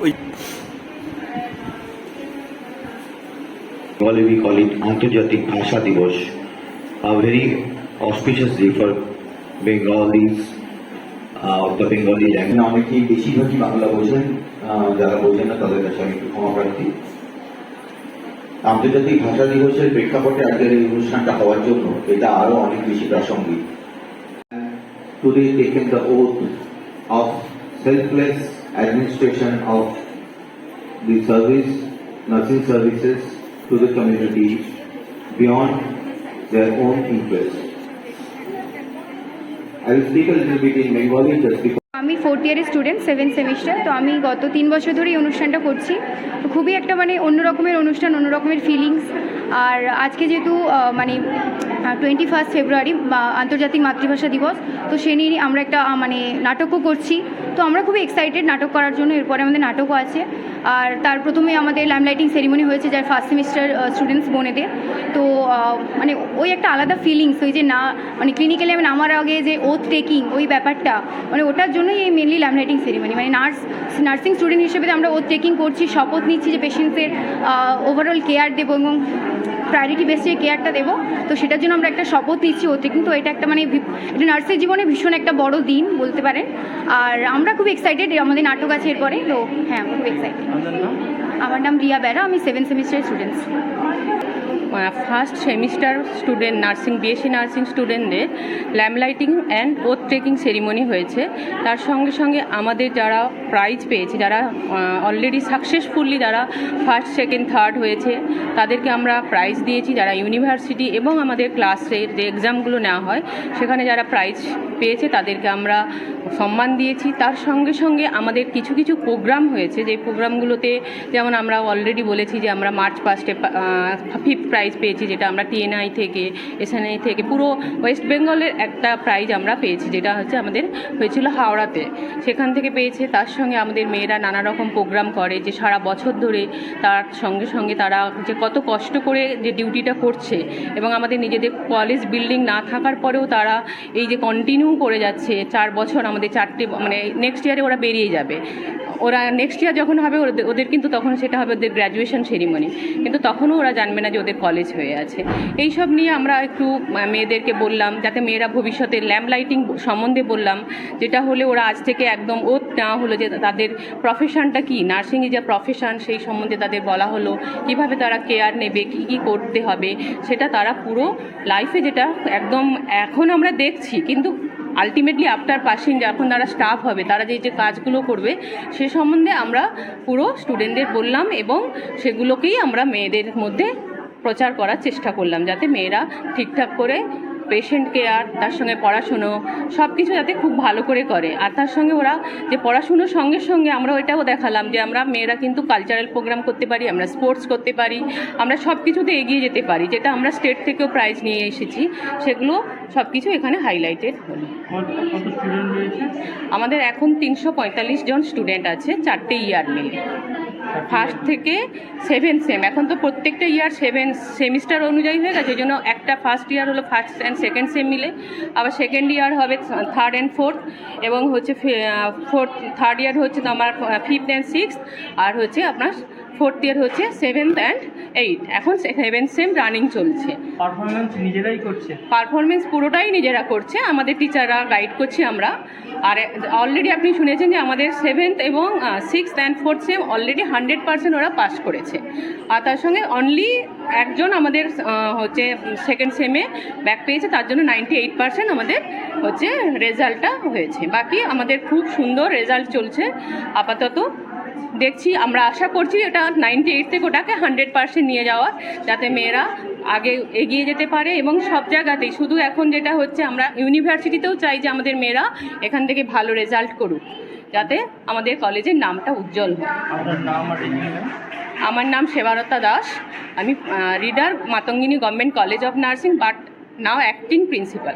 ওই Bengali we call it আন্তর্জাতিক ভাষা দিবস a very auspicious day for Bengalis uh, the Bengali language অনেকেই বেশিরভাগই বাংলা বোঝেন আহ, যারা বোঝেন না তাদের কাছে আমি একটু ক্ষমা প্রার্থী আন্তর্জাতিক ভাষা দিবসের প্রেক্ষাপটে আজকের এই অনুষ্ঠানটা হওয়ার জন্য এটা আরো অনেক বেশি প্রাসঙ্গিক today taken the oath of selfless administration of the service, nursing services to the community beyond their own interest. I will speak a little bit in Bengali just because আমি ফোর্থ ইয়ারের স্টুডেন্ট সেভেন সেমিস্টার তো আমি গত তিন বছর ধরে এই অনুষ্ঠানটা করছি। তো খুবই একটা মানে অন্য রকমের অনুষ্ঠান অন্য রকমের ফিলিংস আর আজকে যেহেতু মানে টোয়েন্টি ফার্স্ট ফেব্রুয়ারি আন্তর্জাতিক মাতৃভাষা দিবস। তো সে নিয়ে আমরা একটা মানে নাটকও করছি। তো আমরা খুবই এক্সাইটেড নাটক করার জন্য, এরপরে আমাদের নাটকও আছে। আর তার প্রথমে আমাদের ল্যামলাইটিং সেরিমনি হয়েছে, যার ফার্স্ট সেমিস্টার স্টুডেন্টস বোনেদের। তো মানে ওই একটা আলাদা ফিলিংস ওই যে না মানে ক্লিনিক্যালি আমি নামার আগে যে ওথ টেকিং ওই ব্যাপারটা মানে ওটার জন্যই এই মেনলি ল্যামলাইটিং সেরিমনি মানে নার্স নার্সিং স্টুডেন্ট হিসেবে আমরা ওথ টেকিং করছি, শপথ নিচ্ছি যে পেশেন্টসের ওভারঅল কেয়ার দেবো এবং প্রায়োরিটি বেসে কেয়ারটা দেবো। তো সেটার জন্য আমরা একটা শপথ নিচ্ছি ওতে। কিন্তু এটা একটা মানে এটা নার্সের জীবনে ভীষণ একটা বড় দিন বলতে পারেন। আর আমরা খুব এক্সাইটেড আমাদের নাটক আছে এরপরে। তো হ্যাঁ খুব এক্সাইটেড আমার নাম রিয়া বেরা আমি সেভেন সেমিস্টারের students first semester student nursing BSc nursing স্টুডেন্টদের lamp lighting and oath taking ceremony হয়েছে। তার সঙ্গে সঙ্গে আমাদের যারা প্রাইজ পেয়েছে, যারা অলরেডি সাকসেসফুলি যারা ফার্স্ট সেকেন্ড থার্ড হয়েছে, তাদেরকে আমরা প্রাইজ দিয়েছি। যারা ইউনিভার্সিটি এবং আমাদের ক্লাসের যে এক্সামগুলো নেওয়া হয়, সেখানে যারা প্রাইজ পেয়েছে, তাদেরকে আমরা সম্মান দিয়েছি। তার সঙ্গে সঙ্গে আমাদের কিছু কিছু প্রোগ্রাম হয়েছে। যে প্রোগ্রামগুলোতে যেমন আমরা অলরেডি বলেছি যে আমরা মার্চ ফার্স্টে ফিফথ প্রাইজ পেয়েছি, যেটা আমরা টিএনআই থেকে এসএনআই থেকে, পুরো ওয়েস্ট বেঙ্গলের একটা প্রাইজ আমরা পেয়েছি, যেটা হচ্ছে আমাদের হয়েছিল হাওড়াতে। সেখান থেকে পেয়েছে, তার সঙ্গে আমাদের মেয়েরা নানা রকম প্রোগ্রাম করে, যে সারা বছর ধরে তার সঙ্গে সঙ্গে তারা যে কত কষ্ট করে যে ডিউটিটা করছে, এবং আমাদের নিজেদের কলেজ বিল্ডিং না থাকার পরেও তারা এই যে কন্টিনিউ করে যাচ্ছে, চার বছর আমাদের চারটে মানে নেক্সট ইয়ারে ওরা বেরিয়ে যাবে। ওরা নেক্সট ইয়ার যখন হবে, ওদের কিন্তু তখন সেটা হবে ওদের গ্র্যাজুয়েশন সেরিমনি কিন্তু তখনও ওরা জানবে না যে ওদের কলেজ হয়ে আছে। এই সব নিয়ে আমরা একটু মেয়েদেরকে বললাম, যাতে মেয়েরা ভবিষ্যতে ল্যাম্প লাইটিং সম্বন্ধে বললাম, যেটা হলে ওরা আজ থেকে একদম ওত নেওয়া হলো যে তাদের প্রফেশনটা কি নার্সিংয়ে যে প্রফেশন সেই সম্বন্ধে তাদের বলা হলো, কীভাবে তারা কেয়ার নেবে, কী কী করতে হবে, সেটা তারা পুরো লাইফে যেটা একদম এখন আমরা দেখছি, কিন্তু আলটিমেটলি আফটার পাসিং যখন তারা স্টাফ হবে, তারা যে যে কাজগুলো করবে, সে সম্বন্ধে আমরা পুরো স্টুডেন্টদের বললাম এবং সেগুলোকেই আমরা মেয়েদের মধ্যে প্রচার করার চেষ্টা করলাম, যাতে মেয়েরা ঠিকঠাক করে পেশেন্ট কেয়ার তার সঙ্গে পড়াশুনো সব কিছু যাতে খুব ভালো করে করে। আর তার সঙ্গে ওরা যে পড়াশুনোর সঙ্গে সঙ্গে আমরা ওইটাও দেখালাম যে আমরা মেয়েরা কিন্তু কালচারাল প্রোগ্রাম করতে পারি আমরা স্পোর্টস করতে পারি আমরা সব কিছুতে এগিয়ে যেতে পারি যেটা আমরা স্টেট থেকেও প্রাইজ নিয়ে এসেছি সেগুলো সব কিছু এখানে হাইলাইটেড হলো। আমাদের এখন তিনশো পঁয়তাল্লিশ জন স্টুডেন্ট আছে চারটে ইয়ার মিলে। ফার্স্ট থেকে সেভেন সেম এখন তো প্রত্যেকটা ইয়ার সেভেন সেমিস্টার অনুযায়ী হয়ে গেছে এই জন্য একটা ফার্স্ট ইয়ার হলো ফার্স্ট অ্যান্ড সেকেন্ড সেম মিলে। আবার সেকেন্ড ইয়ার হবে থার্ড অ্যান্ড ফোর্থ এবং হচ্ছে ফোর্থ থার্ড ইয়ার হচ্ছে আমার ফিফথ অ্যান্ড সিক্স আর হচ্ছে আপনার ফোর্থ ইয়ার হচ্ছে সেভেন্থ অ্যান্ড এইট এখন সেভেন্থ সেম রানিং চলছে। পারফরমেন্স নিজেরাই করছে? পারফরমেন্স পুরোটাই নিজেরা করছে। আমাদের টিচাররা গাইড করছি আমরা। আর অলরেডি আপনি শুনেছেন যে আমাদের সেভেন্থ এবং six and fourth sem already hundred percent ওরা পাস করেছে। আর তার সঙ্গে অনলি একজন আমাদের হচ্ছে সেকেন্ড সেমে ব্যাক পেয়েছে, তার জন্য নাইনটি এইট পার্সেন্ট আমাদের হচ্ছে রেজাল্টটা হয়েছে। বাকি আমাদের খুব সুন্দর রেজাল্ট চলছে, আপাতত। দেখছি আমরা আশা করছি এটা নাইনটি এইট থেকে ওটাকে হান্ড্রেড পার্সেন্ট নিয়ে যাওয়ার যাতে মেয়েরা আগে এগিয়ে যেতে পারে এবং সব জায়গাতেই শুধু এখন যেটা হচ্ছে আমরা ইউনিভার্সিটিতেও চাই যে আমাদের মেয়েরা এখান থেকে ভালো রেজাল্ট করুক যাতে আমাদের কলেজের নামটা উজ্জ্বল হয় আমার নাম সেবারতা দাস আমি reader Matangini government college of nursing but now acting principal